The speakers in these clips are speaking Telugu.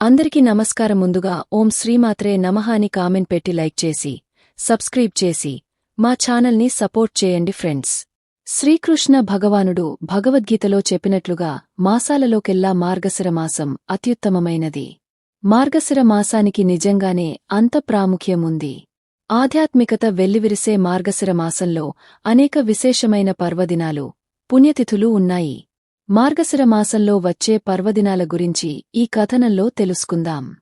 అందరికీ నమస్కారం ముందుగా ఓం శ్రీమాత్రే నమః అని కామెంట్ పెట్టి లైక్ చేసి సబ్స్క్రైబ్ చేసి మా ఛానల్ని సపోర్ట్ చేయండి ఫ్రెండ్స్. శ్రీకృష్ణ భగవానుడు భగవద్గీతలో చెప్పినట్లుగా మాసాలలోకెల్లా మార్గశిర మాసం అత్యుత్తమమైనది. మార్గశిర మాసానికి నిజంగానే అంత ప్రాముఖ్యముంది ఆధ్యాత్మికత వెల్లివిరిసే మార్గశిర మాసంలో అనేక విశేషమైన పర్వదినాలు పుణ్యతిథులు ఉన్నాయి. మార్గశిర మాసంలో వచ్చే పర్వదినాల గురించి ఈ కథనంలో తెలుసుకుందాం.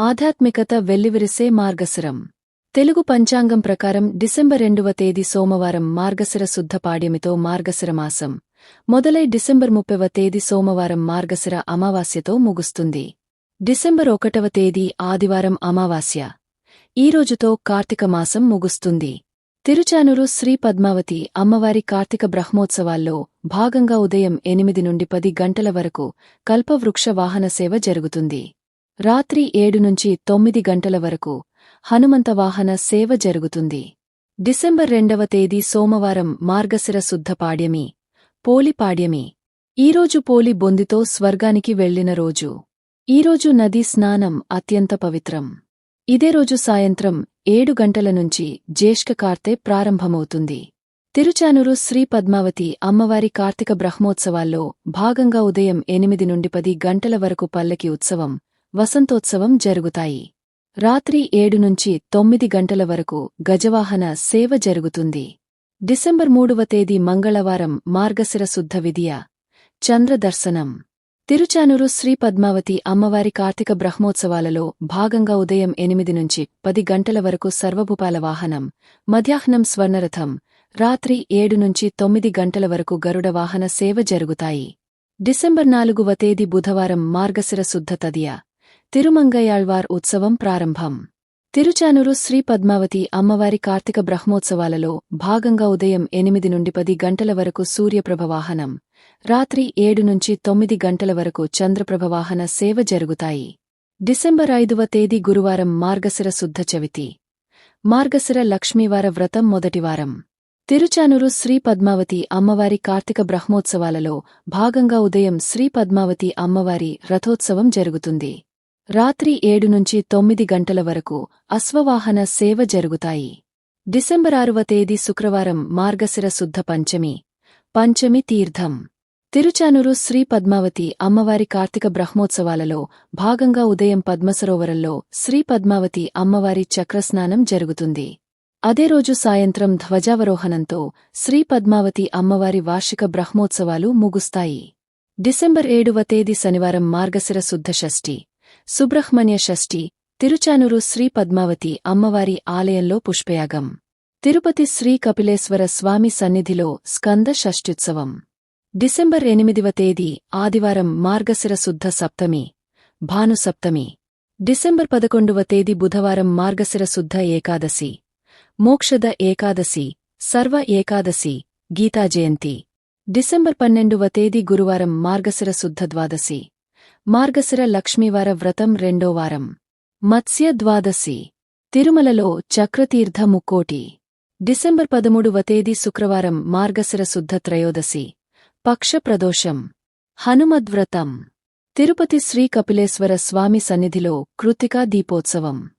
ఆధ్యాత్మికత వెల్లివిరిసే మార్గశిరం. తెలుగు పంచాంగం ప్రకారం డిసెంబర్ రెండవ తేదీ సోమవారం మార్గశిర శుద్ధ పాడ్యమితో మార్గశిర మాసం. మొదలై డిసెంబర్ ముప్పవ తేదీ సోమవారం మార్గశిర అమావాస్యతో ముగుస్తుంది. డిసెంబర్ ఒకటవ తేదీ ఆదివారం అమావాస్య. ఈ రోజుతో కార్తీక మాసం ముగుస్తుంది. తిరుచానూరు శ్రీ పద్మావతి అమ్మవారి కార్తీక బ్రహ్మోత్సవాల్లో భాగంగా ఉదయం ఎనిమిది నుండి పది గంటల వరకు కల్పవృక్ష వాహన సేవ జరుగుతుంది. రాత్రి ఏడు నుంచి తొమ్మిది గంటల వరకు హనుమంత వాహన సేవ జరుగుతుంది. డిసెంబర్ రెండవ తేదీ సోమవారం మార్గశిర శుద్ధ పాడ్యమి పోలి పాడ్యమి. ఈరోజు పోలి బొందితో స్వర్గానికి వెళ్ళిన రోజు. ఈరోజు నదీ స్నానం అత్యంత పవిత్రం. ఇదే రోజు సాయంత్రం ఏడు గంటల నుంచి జ్యేష్ఠ కార్తె ప్రారంభమవుతుంది. తిరుచానూరు శ్రీ పద్మావతి అమ్మవారి కార్తీక బ్రహ్మోత్సవాల్లో భాగంగా ఉదయం ఎనిమిది నుండి పది గంటల వరకు పల్లకి ఉత్సవం వసంతోత్సవం జరుగుతాయి. రాత్రి ఏడు నుంచి తొమ్మిది గంటల వరకు గజవాహన సేవ జరుగుతుంది. డిసెంబర్ మూడవ తేదీ మంగళవారం మార్గశిర శుద్ధ విధియ చంద్రదర్శనం. తిరుచానూరు శ్రీ పద్మావతి అమ్మవారి కార్తీక బ్రహ్మోత్సవాలలో భాగంగా ఉదయం ఎనిమిది నుంచి పది గంటల వరకు సర్వభూపాల వాహనం మధ్యాహ్నం స్వర్ణరథం రాత్రి ఏడు నుంచి తొమ్మిది గంటల వరకు గరుడ వాహన సేవ జరుగుతాయి. డిసెంబర్ నాలుగువ తేదీ బుధవారం మార్గశిర శుద్ధ తదియ తిరుమంగయాళ్వార్ ఉత్సవం ప్రారంభం. తిరుచానూరు శ్రీ పద్మావతి అమ్మవారి కార్తీక బ్రహ్మోత్సవాలలో భాగంగా ఉదయం ఎనిమిది నుండి పది గంటల వరకు సూర్యప్రభ వాహనం రాత్రి ఏడు నుంచి తొమ్మిది గంటల వరకు చంద్రప్రభ వాహన సేవ జరుగుతాయి. డిసెంబర్ ఐదవ తేదీ గురువారం మార్గశిర శుద్ధ చవితి. మార్గశిర లక్ష్మీవార వ్రతం మొదటివారం తిరుచానూరు శ్రీ పద్మావతి అమ్మవారి కార్తీక బ్రహ్మోత్సవాలలో భాగంగా ఉదయం శ్రీ పద్మావతి అమ్మవారి రథోత్సవం జరుగుతుంది. రాత్రి ఏడు నుంచి తొమ్మిది గంటల వరకు అశ్వవాహన సేవ జరుగుతాయి. డిసెంబర్ ఆరువ తేదీ శుక్రవారం మార్గశిర శుద్ధ పంచమి. పంచమి తీర్థం. తిరుచానూరు శ్రీ పద్మావతి అమ్మవారి కార్తీక బ్రహ్మోత్సవాలలో భాగంగా ఉదయం పద్మసరోవరంలో శ్రీ పద్మావతి అమ్మవారి చక్రస్నానం జరుగుతుంది. అదే రోజు సాయంత్రం ధ్వజావరోహణంతో శ్రీ పద్మావతి అమ్మవారి వార్షిక బ్రహ్మోత్సవాలు ముగుస్తాయి. డిసెంబర్ ఏడవ తేదీ శనివారం మార్గశిర శుద్ధ షష్ఠి సుబ్రహ్మణ్య షష్ఠి తిరుచానూరు శ్రీ పద్మావతి అమ్మవారి ఆలయంలో పుష్పయాగం. తిరుపతి శ్రీ కపిలేశ్వర స్వామి సన్నిధిలో స్కంద షష్ఠ్యుత్సవం డిసెంబర్ ఎనిమిదివ తేదీ ఆదివారం మార్గశిర శుద్ధ సప్తమి భానుసప్తమి. డిసెంబర్ పదకొండవ తేదీ బుధవారం మార్గశిర శుద్ధ ఏకాదశి. మోక్షద ఏకాదశి సర్వ ఏకాదశి గీతా జయంతి. డిసెంబర్ పన్నెండవ తేదీ గురువారం మార్గశిర శుద్ధ ద్వాదశి. మార్గశిర లక్ష్మీవార వ్రతం రెండో వారం. మత్స్య ద్వాదశి. తిరుమలలో చక్రతీర్థ ముక్కోటి. డిసెంబర్ పదమూడవ తేదీ శుక్రవారం మార్గశిర శుద్ధ త్రయోదశి. పక్ష ప్రదోషం. హనుమద్వ్రతం. తిరుపతి శ్రీ కపిలేశ్వర స్వామి సన్నిధిలో కృతికా దీపోత్సవం.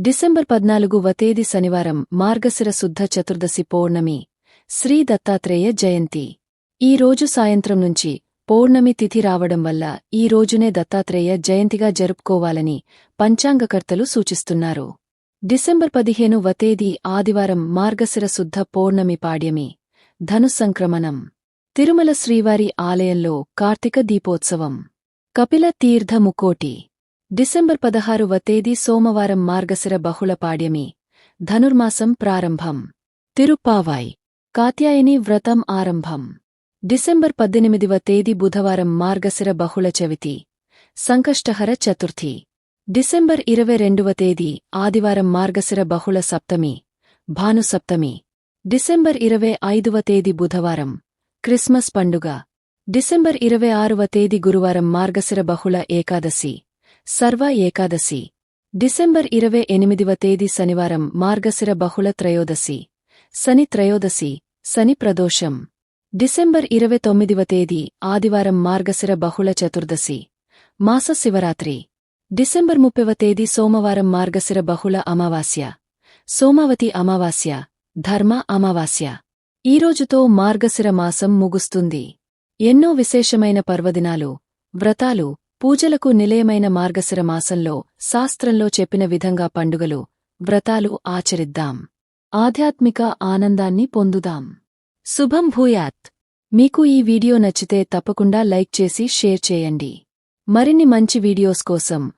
డిసెంబర్ పద్నాలుగువ తేదీ శనివారం మార్గశిర శుద్ధ చతుర్దశి పౌర్ణమి. శ్రీ దత్తాత్రేయ జయంతి. ఈ రోజు సాయంత్రం నుంచి పౌర్ణమి తిథి రావడం వల్ల ఈ రోజునే దత్తాత్రేయ జయంతిగా జరుపుకోవాలని పంచాంగకర్తలు సూచిస్తున్నారు. డిసెంబర్ పదిహేనువ తేదీ ఆదివారం మార్గశిర శుద్ధ పౌర్ణమి పాడ్యమి ధనుసంక్రమణం తిరుమల శ్రీవారి ఆలయంలో కార్తీక దీపోత్సవం. కపిల తీర్థ ముకోటి డిసెంబర్ పదహారువ తేదీ సోమవారం మార్గశిర బహుళ పాడ్యమి ధనుర్మాసం ప్రారంభం. తిరుప్పావాయ్. కాత్యాయని వ్రతం ఆరంభం. డిసెంబర్ పద్దెనిమిదివ తేదీ బుధవారం మార్గశిర బహుళ చవితి సంకష్టహర చతుర్థి. డిసెంబర్ ఇరవై రెండవ తేదీ ఆదివారం మార్గశిర బహుళ సప్తమి భానుసప్తమి డిసెంబర్ ఇరవై ఐదవ తేదీ బుధవారం క్రిస్మస్ పండుగ. డిసెంబర్ ఇరవై ఆరవ తేదీ గురువారం మార్గశిర బహుళ ఏకాదశి సర్వ ఏకాదశి. డిసెంబర్ ఇరవై ఎనిమిదివ తేదీ శనివారం మార్గశిర బహుళ త్రయోదశి శని త్రయోదశి శని ప్రదోషం. డిసెంబర్ ఇరవై తొమ్మిదివ తేదీ ఆదివారం మార్గశిర బహుళ చతుర్దశి మాస శివరాత్రి. డిసెంబర్ ముప్పవ తేదీ సోమవారం మార్గశిర బహుళ అమావాస్య. సోమావతి అమావాస్య ధర్మ అమావాస్య. ఈరోజుతో మార్గశిర మాసం ముగుస్తుంది. ఎన్నో విశేషమైన పర్వదినాలు వ్రతాలు పూజలకు నిలయమైన మార్గశిర మాసంలో శాస్త్రంలో చెప్పిన విధంగా పండుగలు వ్రతాలు ఆచరిద్దాం. ఆధ్యాత్మిక ఆనందాన్ని పొందుదాం. శుభం భూయాత్. మీకు ఈ వీడియో నచ్చితే తప్పకుండా లైక్ చేసి షేర్ చేయండి. మరిన్ని మంచి వీడియోస్ కోసం